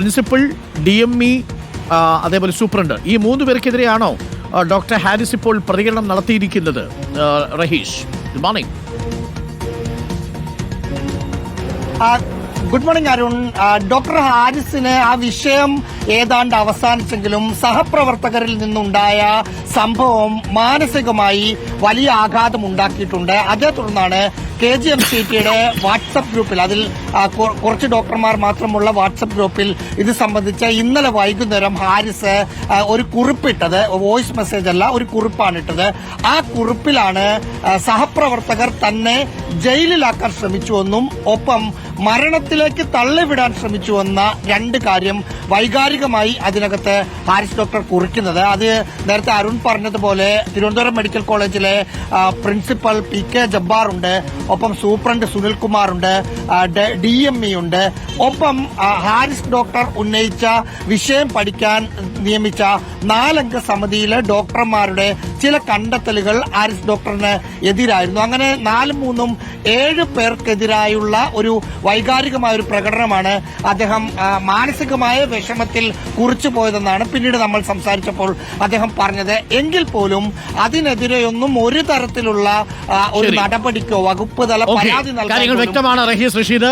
Principal D M E അതേപോലെ superintendent. ഈ മൂന്ന് പേർക്കെതിരെയാണോ ഡോക്ടർ ഹാരിസ് ഇപ്പോൾ പ്രതികരണം നടത്തിയിരിക്കുന്നത്? Rahish good morning. Good morning Arun doctor ഹാരിസിന് ആ വിഷയം ഏതാണ്ട് അവസാനിച്ചെങ്കിലും സഹപ്രവർത്തകരിൽ നിന്നുണ്ടായ സംഭവം മാനസികമായി വലിയ ആഘാതം ഉണ്ടാക്കിയിട്ടുണ്ട്. അതേ തുടർന്നാണ് കെ ജി എം സി ടിയുടെ വാട്സപ്പ് ഗ്രൂപ്പിൽ അതിൽ കുറച്ച് ഡോക്ടർമാർ മാത്രമുള്ള വാട്സപ്പ് ഗ്രൂപ്പിൽ ഇത് സംബന്ധിച്ച് ഇന്നലെ വൈകുന്നേരം ഹാരിസ് ഒരു കുറിപ്പിട്ടത് വോയിസ് മെസ്സേജ് അല്ല ഒരു കുറിപ്പാണ് ഇട്ടത്. ആ കുറിപ്പിലാണ് സഹപ്രവർത്തകർ തന്നെ ജയിലിലാക്കാൻ ശ്രമിച്ചുവെന്നും ഒപ്പം മരണത്തിലേക്ക് തള്ളിവിടാൻ ശ്രമിച്ചുവെന്ന രണ്ട് കാര്യം വൈകാരികമായി അതിനകത്ത് ഹാരിസ് ഡോക്ടർ കുറിക്കുന്നത്. അത് നേരത്തെ അരുൺ പറഞ്ഞതുപോലെ തിരുവനന്തപുരം മെഡിക്കൽ കോളേജിലെ പ്രിൻസിപ്പൽ പി കെ ജബ്ബാറുണ്ട്. ഒപ്പം സൂപ്രണ്ട് സുനിൽകുമാർ ഉണ്ട് ഡി എം ഇ ഉണ്ട് ഒപ്പം ഹാരിസ് ഡോക്ടർ ഉന്നയിച്ച വിഷയം പഠിക്കാൻ നിയമിച്ച നാലംഗ സമിതിയിലെ ഡോക്ടർമാരുടെ ചില കണ്ടെത്തലുകൾ ഹാരിസ് ഡോക്ടറിന് എതിരായിരുന്നു. അങ്ങനെ നാലും മൂന്നും ഏഴ് പേർക്കെതിരായുള്ള ഒരു വൈകാരികമായ ഒരു പ്രകടനമാണ് അദ്ദേഹം മാനസികമായ വിഷമത്തിൽ കുറിച്ചു പോയതെന്നാണ് പിന്നീട് നമ്മൾ സംസാരിച്ചപ്പോൾ അദ്ദേഹം പറഞ്ഞത്. എങ്കിൽ പോലും അതിനെതിരെയൊന്നും ഒരു തരത്തിലുള്ള ഒരു. നടപടിക്കോ വകുപ്പ് തല പരാതി നൽകാൻ വ്യക്തമാണ് റഹീസ് റഷീദ്.